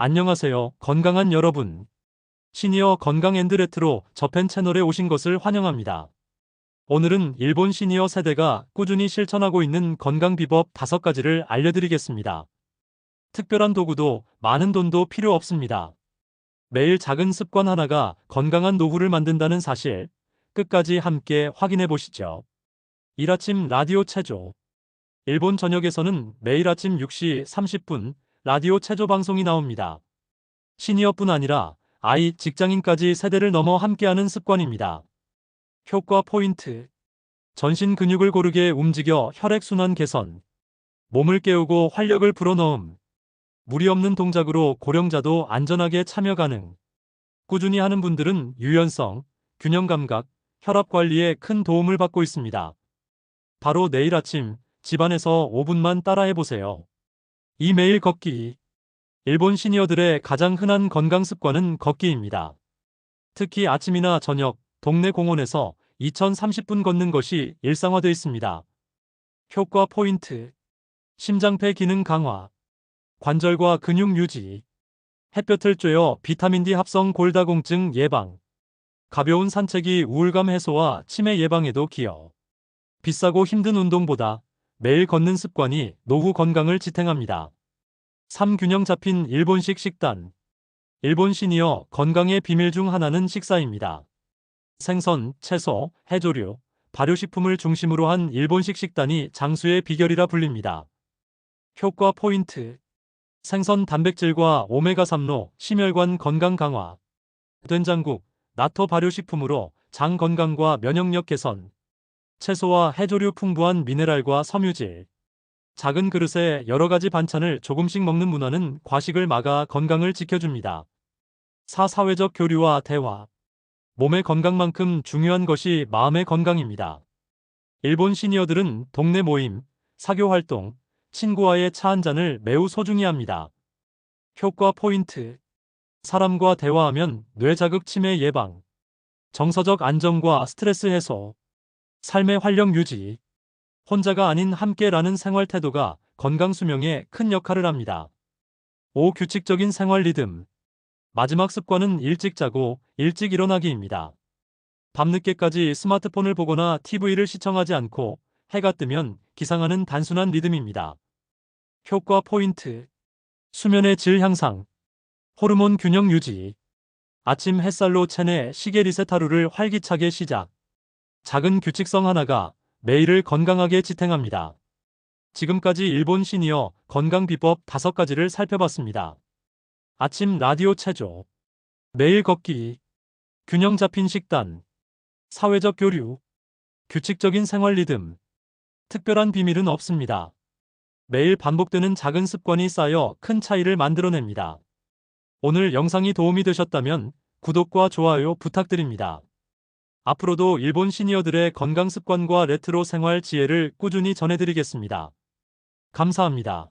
안녕하세요, 건강한 여러분. 시니어 건강 앤드 레트로 저팬 채널에 오신 것을 환영합니다. 오늘은 일본 시니어 세대가 꾸준히 실천하고 있는 건강 비법 5가지를 알려드리겠습니다. 특별한 도구도 많은 돈도 필요 없습니다. 매일 작은 습관 하나가 건강한 노후를 만든다는 사실 끝까지 함께 확인해 보시죠. 일 아침 라디오 체조 일본 전역에서는 매일 아침 6시 30분 라디오 체조 방송이 나옵니다. 시니어뿐 아니라 아이, 직장인까지 세대를 넘어 함께하는 습관입니다. 효과 포인트. 전신 근육을 고르게 움직여 혈액순환 개선. 몸을 깨우고 활력을 불어넣음. 무리 없는 동작으로 고령자도 안전하게 참여 가능. 꾸준히 하는 분들은 유연성, 균형 감각, 혈압 관리에 큰 도움을 받고 있습니다. 바로 내일 아침 집안에서 5분만 따라해 보세요. 이메일 걷기. 일본 시니어들의 가장 흔한 건강 습관은 걷기입니다. 특히 아침이나 저녁, 동네 공원에서 2030분 걷는 것이 일상화되어 있습니다. 효과 포인트. 심장폐 기능 강화. 관절과 근육 유지. 햇볕을 쬐어 비타민 D 합성 골다공증 예방. 가벼운 산책이 우울감 해소와 치매 예방에도 기여. 비싸고 힘든 운동보다 매일 걷는 습관이 노후 건강을 지탱합니다. 3. 균형 잡힌 일본식 식단. 일본 시니어 건강의 비밀 중 하나는 식사입니다. 생선, 채소, 해조류, 발효식품을 중심으로 한 일본식 식단이 장수의 비결이라 불립니다. 효과 포인트. 생선 단백질과 오메가3로 심혈관 건강 강화. 된장국, 나토 발효식품으로 장 건강과 면역력 개선. 채소와 해조류 풍부한 미네랄과 섬유질. 작은 그릇에 여러 가지 반찬을 조금씩 먹는 문화는 과식을 막아 건강을 지켜줍니다. 4. 사회적 교류와 대화. 몸의 건강만큼 중요한 것이 마음의 건강입니다. 일본 시니어들은 동네 모임, 사교 활동, 친구와의 차 한 잔을 매우 소중히 합니다. 효과 포인트. 사람과 대화하면 뇌 자극 치매 예방. 정서적 안정과 스트레스 해소. 삶의 활력 유지. 혼자가 아닌 함께라는 생활 태도가 건강 수명에 큰 역할을 합니다. 5. 규칙적인 생활 리듬. 마지막 습관은 일찍 자고 일찍 일어나기입니다. 밤늦게까지 스마트폰을 보거나 TV를 시청하지 않고 해가 뜨면 기상하는 단순한 리듬입니다. 효과 포인트. 수면의 질 향상. 호르몬 균형 유지. 아침 햇살로 체내 시계 리셋 하루를 활기차게 시작. 작은 규칙성 하나가 매일을 건강하게 지탱합니다. 지금까지 일본 시니어 건강 비법 5가지를 살펴봤습니다. 아침 라디오 체조, 매일 걷기, 균형 잡힌 식단, 사회적 교류, 규칙적인 생활 리듬, 특별한 비밀은 없습니다. 매일 반복되는 작은 습관이 쌓여 큰 차이를 만들어냅니다. 오늘 영상이 도움이 되셨다면 구독과 좋아요 부탁드립니다. 앞으로도 일본 시니어들의 건강 습관과 레트로 생활 지혜를 꾸준히 전해드리겠습니다. 감사합니다.